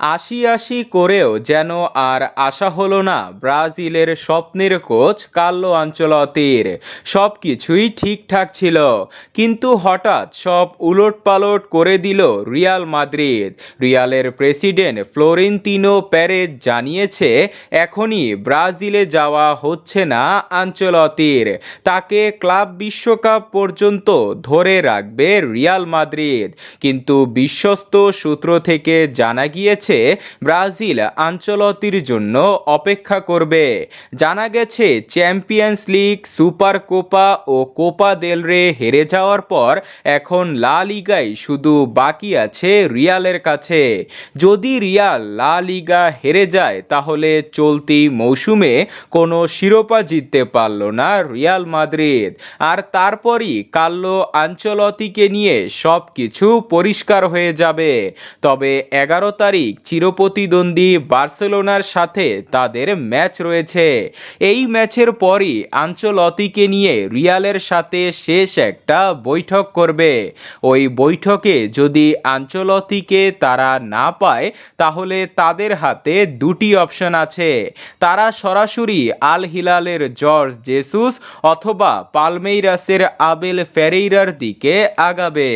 আশি আশি করেও যেন আর আশা হলো না ব্রাজিলের স্বপ্নের কোচ কার্লো আঞ্চলতির। সব কিছুই ঠিকঠাক ছিল। কিন্তু হঠাৎ সব উলটপালট করে দিল রিয়াল মাদ্রিদ। রিয়ালের প্রেসিডেন্ট ফ্লোরেন্তিনো প্যারেজ জানিয়েছে, এখনই ব্রাজিলে যাওয়া হচ্ছে না আঞ্চলতির। তাকে ক্লাব বিশ্বকাপ পর্যন্ত ধরে রাখবে রিয়াল মাদ্রিদ। কিন্তু বিশ্বস্ত সূত্র থেকে জানা গিয়েছে ব্রাজিল আঞ্চলতির জন্য অপেক্ষা করবে। জানা গেছে, চ্যাম্পিয়ন্স লিগ, সুপার কোপা ও কোপা দেল রে হেরে যাওয়ার পর এখন লা লিগাই শুধু বাকি আছে রিয়ালের কাছে। যদি রিয়াল লা লিগা হেরে যায়, তাহলে চলতি মৌসুমে কোনো শিরোপা জিততে পারল না রিয়াল মাদ্রিদ। আর তারপরই কাল্লো আঞ্চলতিকে নিয়ে সব কিছু পরিষ্কার হয়ে যাবে। তবে এগারো তারিখ চিরপ্রতিদ্বন্দ্বী বার্সেলোনার সাথে তাদের ম্যাচ রয়েছে। এই ম্যাচের পরই আঞ্চলতিকে নিয়ে রিয়ালের সাথে শেষ একটা বৈঠক করবে। ওই বৈঠকে যদি আঞ্চলতিকে তারা না পায়, তাহলে তাদের হাতে দুটি অপশন আছে। তারা সরাসরি আল হিলালের জর্জ জেসুস অথবা পালমেইরাসের আবেল ফেরেইরার দিকে আগাবে।